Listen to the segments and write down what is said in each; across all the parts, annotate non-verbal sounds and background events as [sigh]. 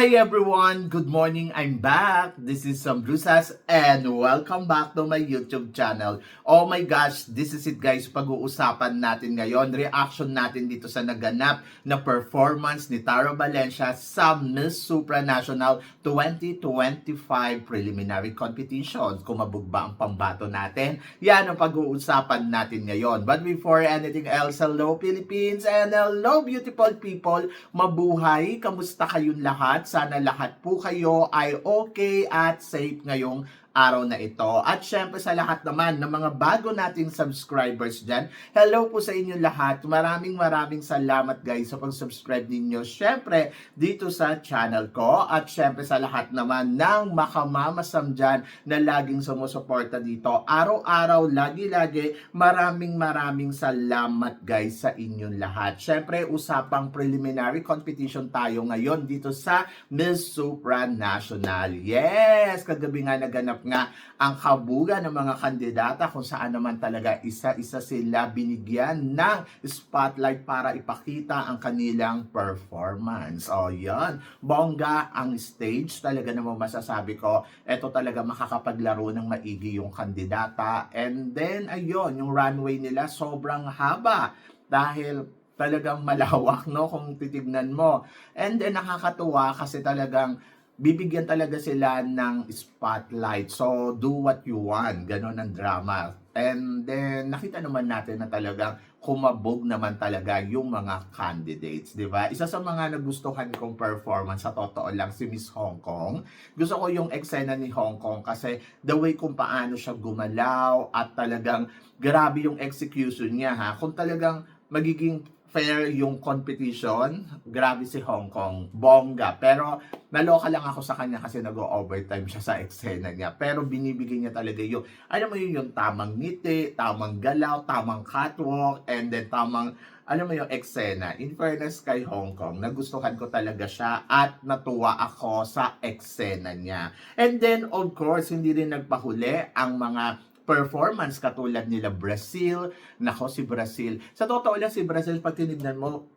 Hi everyone! Good morning! I'm back! This is Sam Brusas and welcome back to my YouTube channel. Oh my gosh, this is it guys. Pag-uusapan natin ngayon, reaction natin dito sa naganap na performance ni Tara Valencia sa Miss Supranational 2025 Preliminary Competition. Kumabog ba ang pambato natin? Yan ang pag-uusapan natin ngayon. But before anything else, hello Philippines and hello beautiful people! Mabuhay! Kamusta kayong lahat? Sana lahat po kayo ay okay at safe ngayong araw na ito. At syempre sa lahat naman ng mga bago nating subscribers dyan, hello po sa inyo lahat. Maraming maraming salamat guys sa pag-subscribe ninyo. Syempre dito sa channel ko at syempre sa lahat naman ng makamamasam dyan na laging sumusuporta dito. Araw-araw, lagi-lagi, maraming maraming salamat guys sa inyong lahat. Syempre usapang preliminary competition tayo ngayon dito sa Miss Supranational. Yes! Kagabi nga naganap nga ang kabuga ng mga kandidata kung saan naman talaga isa-isa sila binigyan ng spotlight para ipakita ang kanilang performance. O yan, bongga ang stage talaga naman masasabi ko. Ito talaga makakapaglaro ng maigi yung kandidata. And then, ayun, yung runway nila sobrang haba dahil talagang malawak no kung titignan mo. And then nakakatuwa kasi talagang bibigyan talaga sila ng spotlight. So, do what you want. Ganon ang drama. And then, nakita naman natin na talagang kumabog naman talaga yung mga candidates, di ba? Isa sa mga nagustuhan kong performance sa totoo lang si Miss Hong Kong. Gusto ko yung eksena ni Hong Kong kasi the way kung paano siya gumalaw at talagang grabe yung execution niya ha. Kung talagang magiging fair yung competition, grabe si Hong Kong, bongga. Pero naloka lang ako sa kanya kasi nag-overtime siya sa eksena niya. Pero binibigay niya talaga yung, alam mo yun, yung tamang ngiti, tamang galaw, tamang catwalk, and then tamang, alam mo yung eksena. In fairness kay Hong Kong, nagustuhan ko talaga siya at natuwa ako sa eksena niya. And then, of course, hindi rin nagpahuli ang mga performance katulad nila Brazil. Nako si Brazil. Sa totoo lang si Brazil pag tinignan mo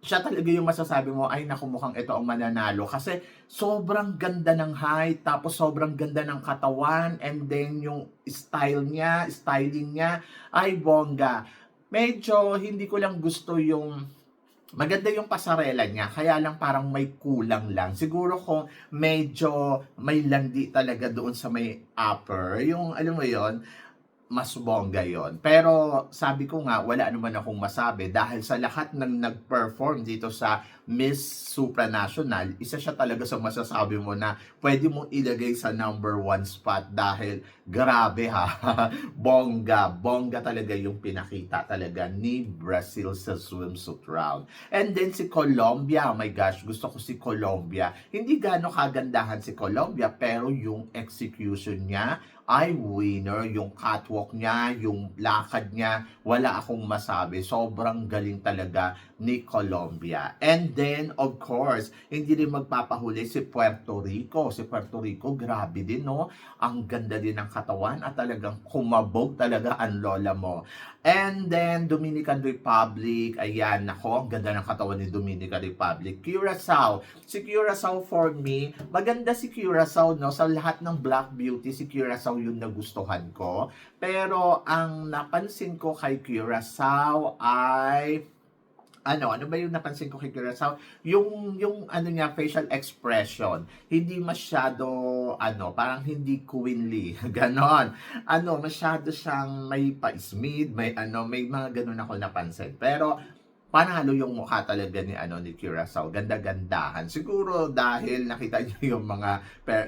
siya talaga yung masasabi mo ay naku mukhang ito ang mananalo kasi sobrang ganda ng height tapos sobrang ganda ng katawan and then yung style niya, styling niya ay bongga. Medyo hindi ko lang gusto yung maganda yung pasarela niya, kaya lang parang may kulang lang. Siguro kung medyo may landi talaga doon sa may upper, yung alam mo yon mas bongga yon. Pero sabi ko nga, wala naman akong masabi dahil sa lahat ng nag-perform dito sa Miss Supranational, isa siya talaga sa masasabi mo na pwede mong ilagay sa number one spot dahil grabe ha, [laughs] bongga, bongga talaga yung pinakita talaga ni Brazil sa swimsuit round. And then si Colombia, oh my gosh, gusto ko si Colombia. Hindi gano'ng kagandahan si Colombia, pero yung execution niya, ay winner. Yung catwalk niya, yung lakad niya, wala akong masabi. Sobrang galing talaga ni Colombia. And then, of course, hindi rin magpapahuli si Puerto Rico. Si Puerto Rico, grabe din, no? Ang ganda din ng katawan at talagang kumabog talaga ang lola mo. And then, Dominican Republic, ayan, nako, ang ganda ng katawan ni Dominican Republic. Curacao, si Curacao for me, maganda si Curacao, no? Sa lahat ng Black Beauty, si Curacao yung nagustuhan ko. Pero, ang napansin ko kay Curacao ay ano, ano ba yung napansin ko kay Curacao? Yung, yung ano niya, facial expression, hindi masyado, ano, parang hindi queenly, [laughs] ganon. Ano, masyado siyang may pa-smid, may ano, may mga ganon ako napansin. Pero, panalo yung mukha talaga ni ano ni Curacao. Ganda-gandahan. Siguro dahil nakita niyo [laughs] yung mga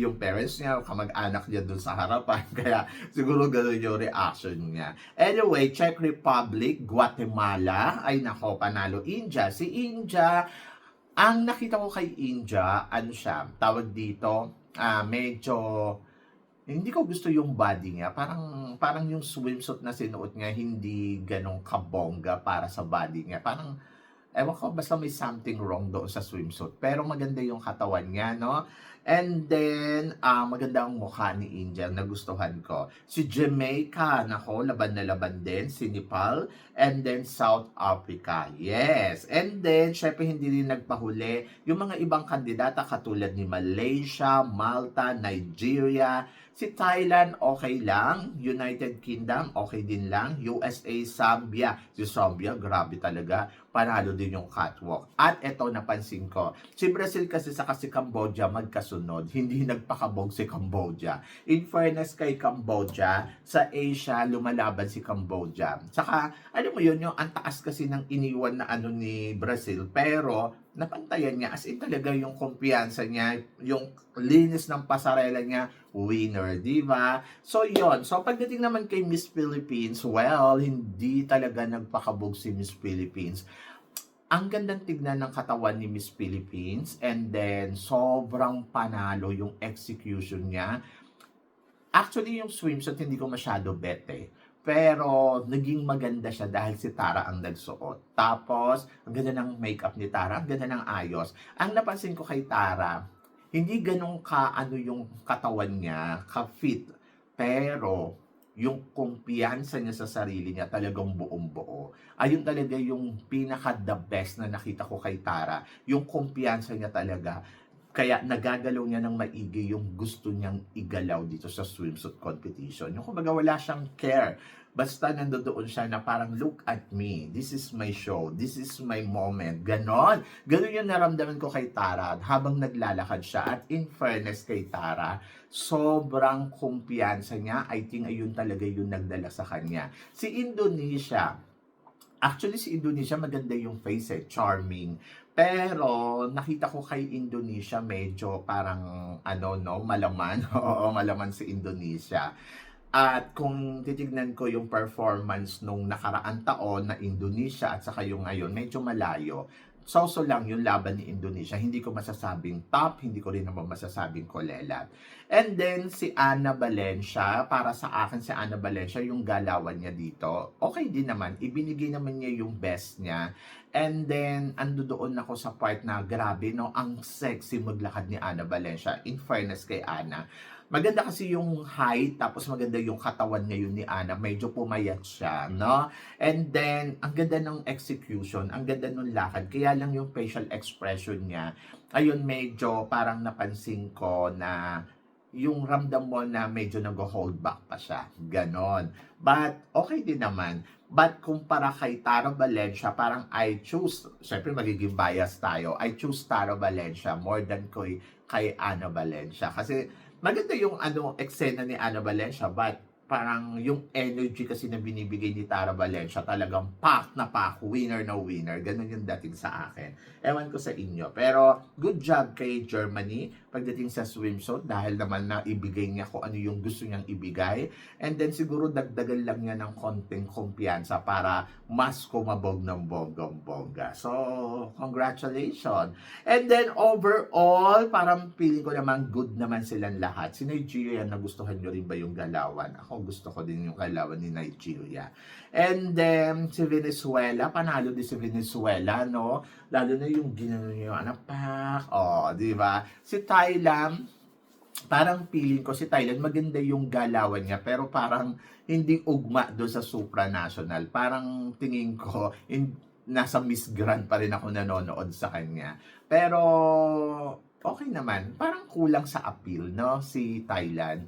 yung parents niya, kamag-anak niya dun sa harapan. [laughs] Kaya siguro gano'n yung reaction niya. Anyway, Czech Republic, Guatemala, ay nako, panalo. India, si India, ang nakita ko kay India, ano siya, tawag dito, ah medyo hindi ko gusto yung body niya. Parang parang yung swimsuit na sinuot niya hindi ganong kabongga para sa body niya. Parang Ewan ko, basta may something wrong doon sa swimsuit. Pero maganda yung katawan niya, no? And then, ah maganda ang mukha ni Angel, nagustuhan ko. Si Jamaica, nako, laban na laban din. Si Nepal, and then South Africa. Yes. And then, syempre hindi rin nagpahuli yung mga ibang kandidata katulad ni Malaysia, Malta, Nigeria, si Thailand okay lang, United Kingdom okay din lang, USA, Zambia. Si Zambia, grabe talaga. Panalo din yung catwalk. At eto napansin ko, si Brazil kasi sa si Cambodia magkasunod, hindi nagpakabog si Cambodia. In fairness kay Cambodia, sa Asia lumalaban si Cambodia. Saka, alam mo yun, yung ang taas kasi ng iniwan na ano ni Brazil, pero napantayan niya as in talaga yung kumpiyansa niya, yung linis ng pasarela niya, winner, di ba? So, yon So, pagdating naman kay Miss Philippines, well, hindi talaga nagpakabog si Miss Philippines. Ang gandang tignan ng katawan ni Miss Philippines and then sobrang panalo yung execution niya. Actually, yung swimsuit hindi ko masyado bet eh. Pero naging maganda siya dahil si Tara ang nagsuot. Tapos, ang ganda ng makeup ni Tara, ang ganda ng ayos. Ang napansin ko kay Tara, hindi ganun ka ano yung katawan niya, ka-fit. Pero, yung kumpiyansa niya sa sarili niya talagang buong buo. Ayun talaga yung pinaka the best na nakita ko kay Tara. Yung kumpiyansa niya talaga. Kaya nagagalaw niya ng maigi yung gusto niyang igalaw dito sa swimsuit competition. Yung kumbaga wala siyang care. Basta nandoon siya na parang look at me. This is my show. This is my moment. Ganon. Ganon yung naramdaman ko kay Tara habang naglalakad siya. At in fairness kay Tara, sobrang kumpiyansa niya. I think ayun talaga yung nagdala sa kanya. Si Indonesia, Actually, si Indonesia maganda yung face eh, charming. Pero nakita ko kay Indonesia medyo parang ano no, malaman. [laughs] Oo, malaman si Indonesia. At kung titignan ko yung performance nung nakaraan taon na Indonesia at saka yung ngayon, medyo malayo. So-so lang yung laban ni Indonesia. Hindi ko masasabing top, hindi ko rin naman masasabing kolelat. And then si Ana Valencia, para sa akin si Ana Valencia, yung galawan niya dito, okay din naman. Ibinigay naman niya yung best niya. And then, ando doon ako sa part na grabe, no? Ang sexy maglakad ni Ana Valencia. In fairness kay Ana. Maganda kasi yung height, tapos maganda yung katawan ngayon ni Ana. Medyo pumayat siya, no? And then, ang ganda ng execution, ang ganda ng lakad. Kaya lang yung facial expression niya, ayun medyo parang napansin ko na yung ramdam mo na medyo nag-hold back pa siya. Ganon. But, okay din naman. But, kumpara kay Tara Valencia, parang I choose, syempre magiging bias tayo, I choose Tara Valencia more than kay, kay Ana Valencia. Kasi, maganda yung ano, eksena ni Ana Valencia, but parang yung energy kasi na binibigay ni Tara Valencia talagang pack na pack, winner na winner. Ganun yung dating sa akin. Ewan ko sa inyo. Pero good job kay Germany pagdating sa swimsuit dahil naman na ibigay niya kung ano yung gusto niyang ibigay. And then siguro dagdagan lang niya ng konting kumpiyansa para mas kumabog ng bonggang-bongga. So, congratulations. And then overall, parang feeling ko naman good naman silang lahat. Si Nigeria, nagustuhan nyo rin ba yung galawan? Ako gusto ko din yung galawan ni Nigeria. And then, si Venezuela, panalo din si Venezuela, no? Lalo na yung ginano niyo, anak pak, oh, di ba? Si Thailand, parang feeling ko si Thailand maganda yung galawan niya pero parang hindi ugma do sa supranational. Parang tingin ko in, nasa Miss Grand pa rin ako nanonood sa kanya. Pero okay naman. Parang kulang sa appeal, no? Si Thailand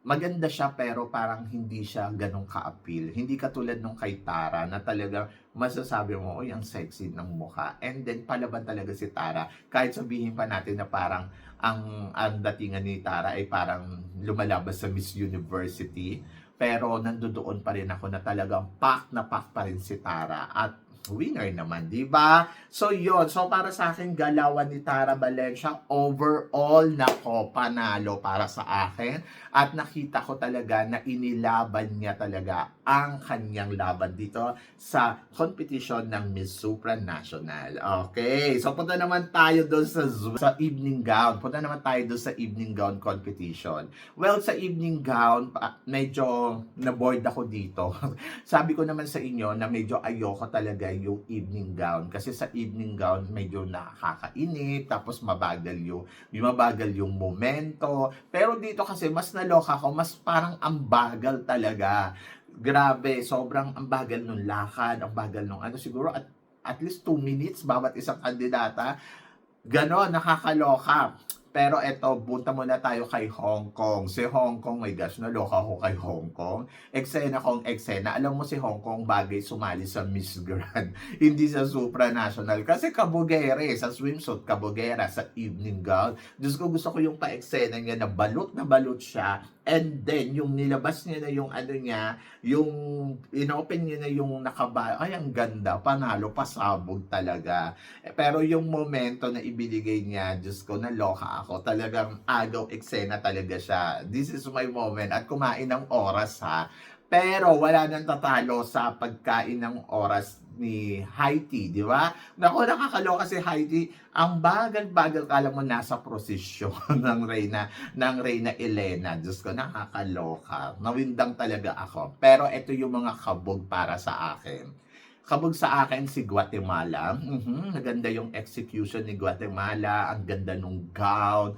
maganda siya pero parang hindi siya ganong ka-appeal. Hindi katulad nung kay Tara na talaga masasabi mo, oy, ang sexy ng mukha. And then, palaban talaga si Tara. Kahit sabihin pa natin na parang ang, ang datingan ni Tara ay parang lumalabas sa Miss University. Pero nandoon pa rin ako na talagang pack na pack pa rin si Tara. At winner naman, di ba? So, yon So, para sa akin, galawan ni Tara Valencia, overall, nako, panalo para sa akin. At nakita ko talaga na inilaban niya talaga ang kanyang laban dito sa competition ng Miss Supranational. Okay, so punta naman tayo doon sa, sa evening gown. Punta naman tayo doon sa evening gown competition. Well, sa evening gown, medyo na-bored ako dito. [laughs] Sabi ko naman sa inyo na medyo ayoko talaga yung evening gown. Kasi sa evening gown, medyo nakakainit, tapos mabagal yung, yung mabagal yung momento. Pero dito kasi, mas naloka ko, mas parang ang bagal talaga. Grabe, sobrang ang bagal nung lakad, ang bagal nung ano, siguro at, at least 2 minutes bawat isang kandidata. Ganon, nakakaloka. Pero eto, punta muna tayo kay Hong Kong. Si Hong Kong, my gosh, naloka ko kay Hong Kong. Eksena kong eksena. Alam mo si Hong Kong bagay sumali sa Miss [laughs] Grand. Hindi sa supranational. Kasi kabugere, sa swimsuit, kabugera, sa evening gown. Diyos ko, gusto ko yung pa-eksena niya na balot na balot siya. And then, yung nilabas niya na yung ano niya, yung inopen niya na yung nakaba, ay ang ganda, panalo, pasabog talaga. Pero yung momento na ibinigay niya, Diyos ko, naloka ako. Talagang agaw eksena talaga siya. This is my moment. At kumain ng oras ha. Pero wala nang tatalo sa pagkain ng oras ni Haiti, di ba? Naku, nakakaloka si Haiti. Ang bagal-bagal, kala mo nasa prosesyon [laughs] ng Reyna, ng Reyna Elena. Diyos ko, nakakaloka. Nawindang talaga ako. Pero ito yung mga kabog para sa akin. Kabog sa akin si Guatemala. Mhm, Maganda yung execution ni Guatemala. Ang ganda nung gown.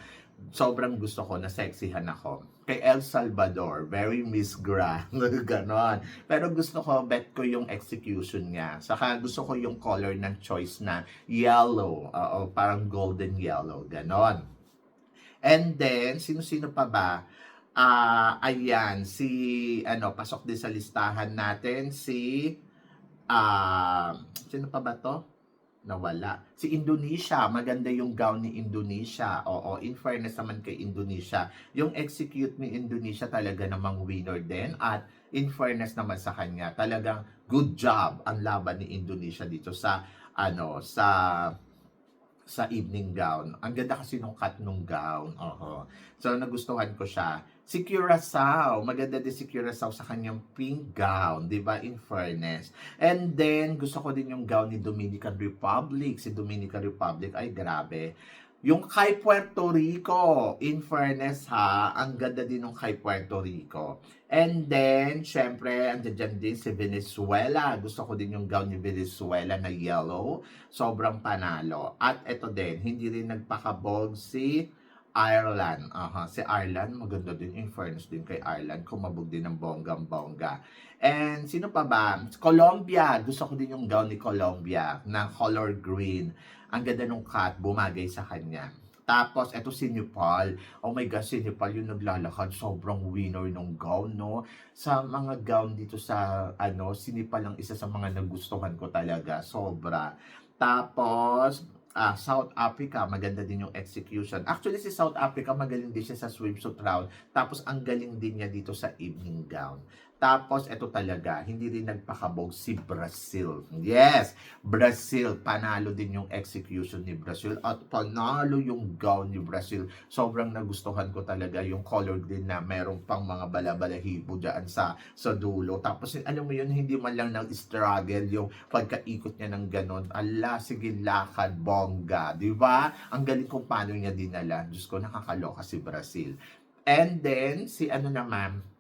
Sobrang gusto ko, nasexihan ako. Kay El Salvador, very Miss Grand. [laughs] Ganon. Pero gusto ko, bet ko yung execution niya. Saka gusto ko yung color ng choice na yellow. Oo, parang golden yellow. Ganon. And then, sino-sino pa ba? Ah, ayan, si, ano, pasok din sa listahan natin, si, ah, sino pa ba to? Nawala. Si Indonesia, maganda yung gown ni Indonesia. Oo, in fairness naman kay Indonesia. Yung execute ni Indonesia talaga namang winner din. At in fairness naman sa kanya, talagang good job ang laban ni Indonesia dito sa, ano, sa sa evening gown. Ang ganda kasi nung cut nung gown. Oo. So, nagustuhan ko siya. Si Curacao, maganda din si Curacao sa kanyang pink gown, di ba? In fairness. And then, gusto ko din yung gown ni Dominican Republic. Si Dominican Republic, ay grabe. Yung kay Puerto Rico, in fairness ha, ang ganda din ng kay Puerto Rico. And then, syempre, andyan dyan din si Venezuela. Gusto ko din yung gown ni Venezuela na yellow. Sobrang panalo. At ito din, hindi rin nagpakabog si Ireland. Aha, si Ireland, maganda din. In fairness din kay Ireland, kumabog din ng bonggang-bongga. And sino pa ba? Colombia. Gusto ko din yung gown ni Colombia na color green. Ang ganda nung cut, bumagay sa kanya. Tapos, eto si Nepal. Oh my gosh, si Nepal yung naglalakad. Sobrang winner nung gown, no? Sa mga gown dito sa, ano, si Nepal ang isa sa mga nagustuhan ko talaga. Sobra. Tapos, ah, South Africa, maganda din yung execution. Actually, si South Africa, magaling din siya sa swimsuit round. Tapos, ang galing din niya dito sa evening gown. Tapos, ito talaga, hindi rin nagpakabog si Brazil. Yes, Brazil, panalo din yung execution ni Brazil at panalo yung gown ni Brazil. Sobrang nagustuhan ko talaga yung color din na merong pang mga balabalahibo dyan sa, sa dulo. Tapos, alam mo yun, hindi man lang nag-struggle yung pagkaikot niya ng ganon. Ala, sige, lakad, bongga. Di ba? Ang galing kung paano niya dinala. Diyos ko, nakakaloka si Brazil. And then, si ano naman,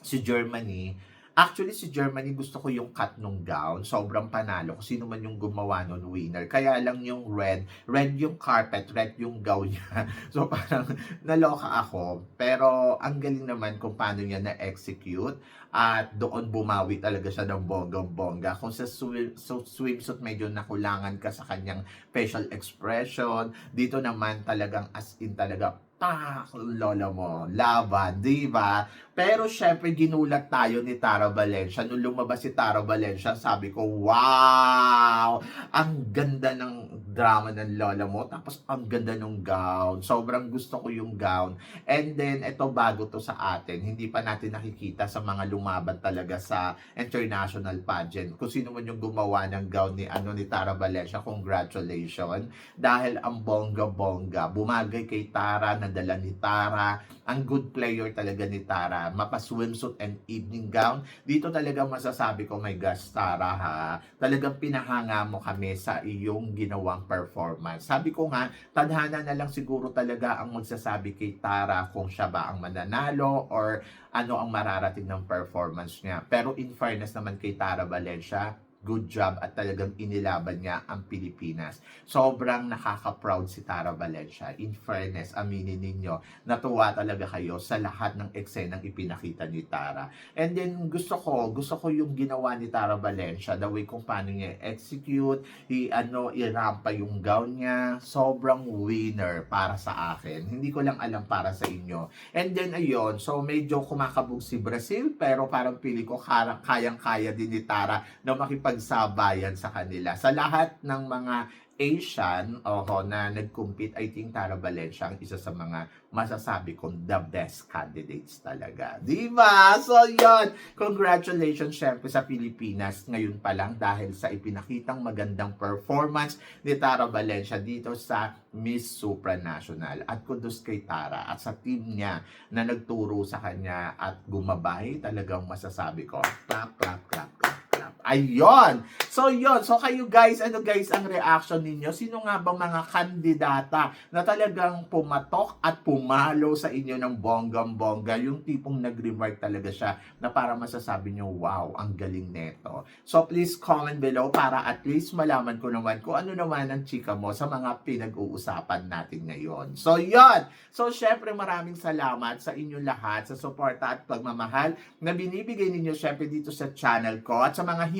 si Germany, actually si Germany gusto ko yung cut nung gown, sobrang panalo kung sino man yung gumawa nun winner. Kaya lang yung red, red yung carpet, red yung gown niya. [laughs] So parang naloka ako, pero ang galing naman kung paano niya na-execute at doon bumawi talaga siya ng bonggang-bongga. Kung sa swim, so swimsuit medyo nakulangan ka sa kanyang facial expression, dito naman talagang as in talaga pak, lola mo, laban, di ba? Pero syempre ginulat tayo ni Tara Valencia. Nung lumabas si Tara Valencia, sabi ko, wow! Ang ganda ng drama ng lola mo. Tapos, ang ganda ng gown. Sobrang gusto ko yung gown. And then, ito bago to sa atin. Hindi pa natin nakikita sa mga lumaban talaga sa international pageant. Kung sino man yung gumawa ng gown ni, ano, ni Tara Valencia, congratulations. Dahil ang bongga-bongga. Bumagay kay Tara, nadala ni Tara. Ang good player talaga ni Tara. Mapa swimsuit and evening gown. Dito talaga masasabi ko, my gosh, Tara ha. Talagang pinahanga mo kami sa iyong ginawang performance. Sabi ko nga, tadhana na lang siguro talaga ang magsasabi kay Tara kung siya ba ang mananalo or ano ang mararating ng performance niya. Pero in fairness naman kay Tara Valencia, good job at talagang inilaban niya ang Pilipinas. Sobrang nakaka-proud si Tara Valencia. In fairness, aminin ninyo, natuwa talaga kayo sa lahat ng eksenang ipinakita ni Tara. And then gusto ko, gusto ko yung ginawa ni Tara Valencia, the way kung paano niya execute, i ano, irampa yung gown niya, sobrang winner para sa akin. Hindi ko lang alam para sa inyo. And then ayun, so medyo kumakabog si Brazil, pero parang pili ko kayang-kaya din ni Tara na makipagsabayan sa kanila. Sa lahat ng mga Asian oho, na nag-compete, I think Tara Valencia ang isa sa mga masasabi kong the best candidates talaga. Di ba? So, yon Congratulations syempre sa Pilipinas ngayon pa lang dahil sa ipinakitang magandang performance ni Tara Valencia dito sa Miss Supranational. At kudos kay Tara at sa team niya na nagturo sa kanya at gumabay, talagang masasabi ko, clap, clap. Ayun! So, yon So, kayo guys, ano guys ang reaction ninyo? Sino nga bang mga kandidata na talagang pumatok at pumalo sa inyo ng bonggam-bongga? Yung tipong nag-remark talaga siya na para masasabi nyo, wow, ang galing neto. So, please comment below para at least malaman ko naman kung ano naman ang chika mo sa mga pinag-uusapan natin ngayon. So, yon So, syempre maraming salamat sa inyong lahat sa suporta at pagmamahal na binibigay ninyo syempre dito sa channel ko. At sa mga